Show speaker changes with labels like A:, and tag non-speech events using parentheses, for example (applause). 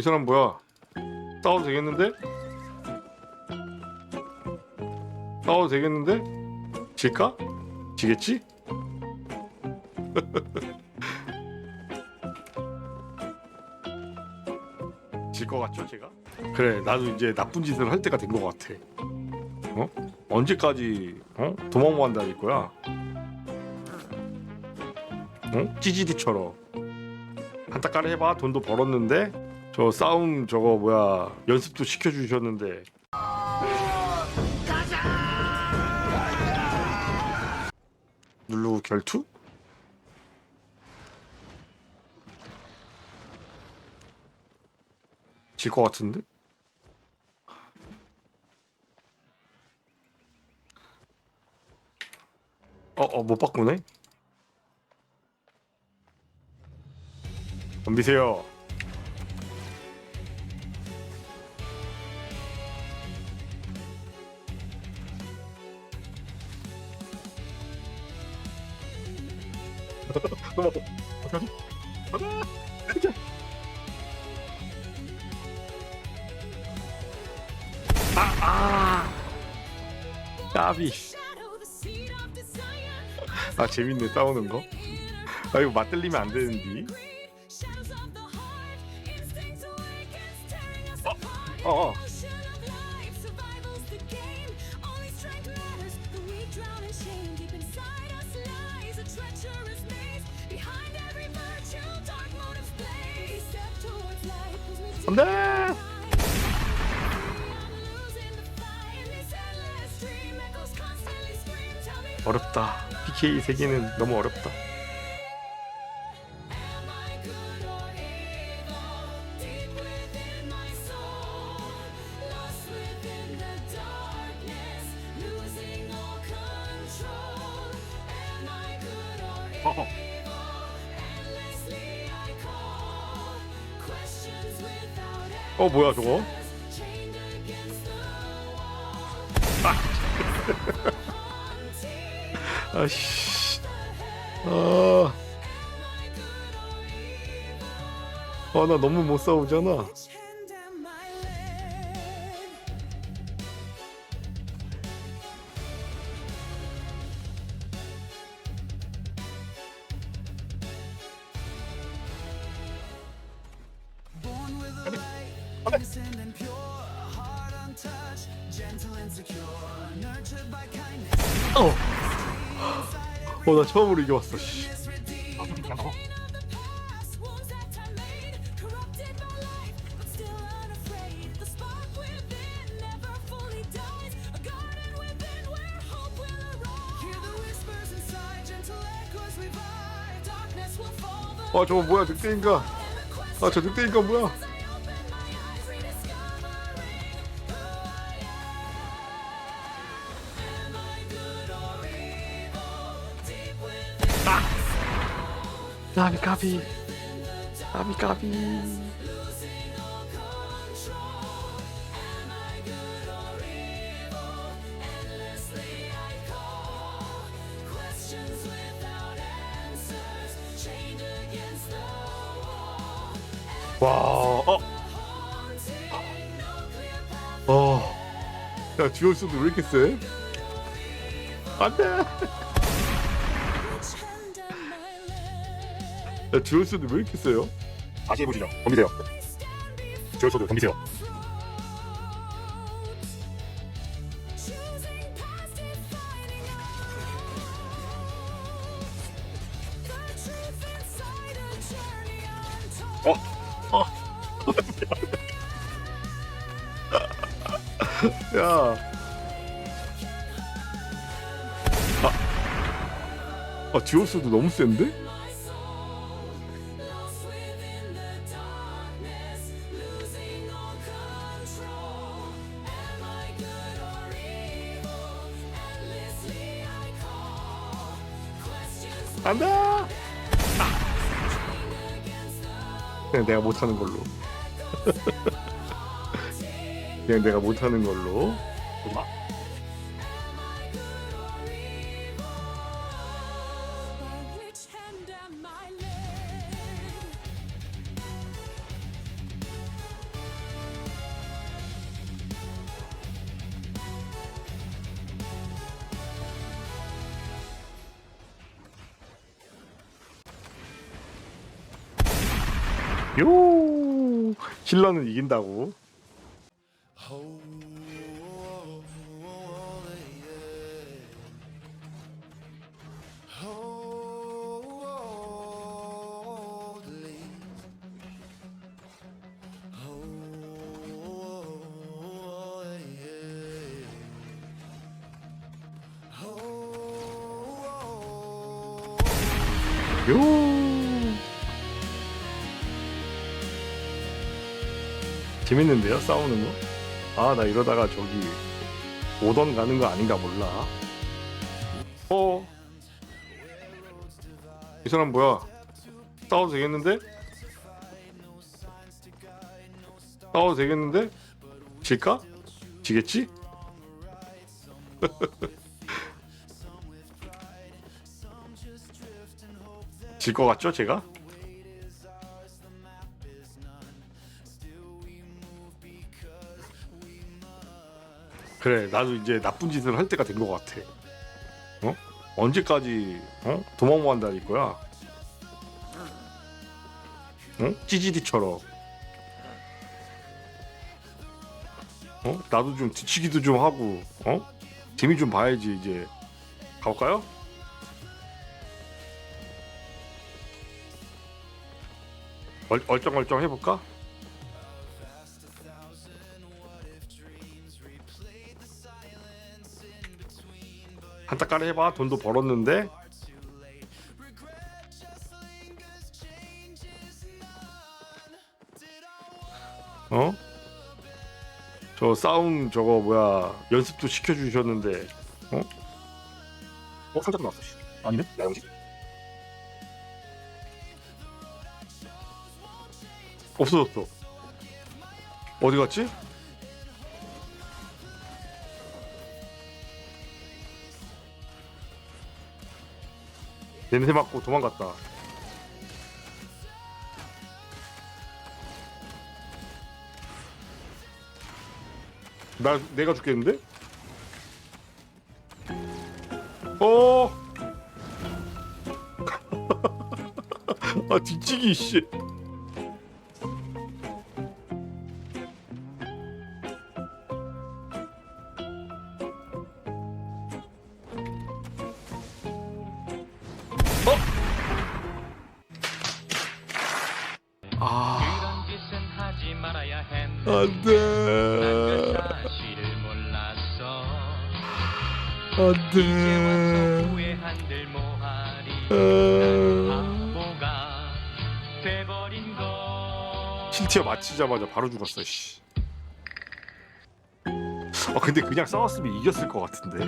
A: 이 사람 뭐야? 싸워도 되겠는데? 싸워도 되겠는데? 질까? 지겠지? (laughs) 질 것 같죠, 제가? 그래, 나도 이제 나쁜 짓을 할 때가 된 것 같아. 어? 언제까지 어? 도망만 다닐 거야? 어? 찌질이처럼 한따까리 해봐 돈도 벌었는데 저 싸움 저거 뭐야 연습도 시켜주셨는데 누르고 결투? 질 것 같은데? 어, 어, 못 바꾸네? 덤비세요. 넘어. 어떡하지? 가자. 가자. 아, 아. 까비. 아, 재밌네, 싸우는 거. 아, 이거 맞들리면 안 되는데. 어, 어. 안 돼! 어렵다. PK 세계는 너무 어렵다. 어허. 어 뭐야 저거? (laughs) 아씨. 아. 아, 나 너무 못 싸우잖아.
B: and
A: 어. 어, 나 처음으로 이겨봤어. 씨. 아, 저거 뭐야? 늑대인가? 아, 저 늑대인가 뭐야? 까비 까비. 까비 까비. 와, 어. 어. 야, 듀얼스도 왜 이렇게 세? 안 돼! 야, 듀얼스도 왜 이렇게 세요?
C: 다시 해보시죠. 덤비세요. 듀얼소드 덤비세요. 어?
A: 야. 아, 아 듀얼스도 너무 센데?
B: The
A: 그냥 내가 못하는 걸로. (laughs) 그냥 내가 못하는 걸로.
C: 오지 요! 힐러는 이긴다고. 요 재밌는데요 싸우는 거? 아 나 이러다가 저기 오던 가는 거 아닌가 몰라 어? 이 사람 뭐야 싸워도 되겠는데? 싸워도 되겠는데? 질까? 지겠지? (laughs) 질 것 같죠 제가? 그래 나도 이제 나쁜 짓을 할 때가 된 것 같아 어? 언제까지 어? 도망만 다닐 거야 어? 찌질이처럼 어? 나도 좀 뒤치기도 좀 하고 어? 재미 좀 봐야지 이제 가볼까요? 얼, 얼쩡얼쩡 해볼까? 한타까리 해봐 돈도 벌었는데 어? 저 싸움 저거 뭐야 연습도 시켜주셨는데 어? 어? 상자도 나왔어 씨. 아니네? 야영지? 없어졌어 어디 갔지? 냄새 맡고 도망갔다. 나 내가 죽겠는데? 어. (laughs) 아 뒤치기 씨. 안
A: 난그
C: 돼.
A: 사실을 몰랐어
C: 안
A: 이제 와서
C: 돼.
A: 후회한들 뭐하리
C: 에.
A: 난 바보가 돼버린 거
C: 힐티어 마치자마자 바로 죽었어 씨. 아 근데 그냥 싸웠으면 이겼을 것 같은데.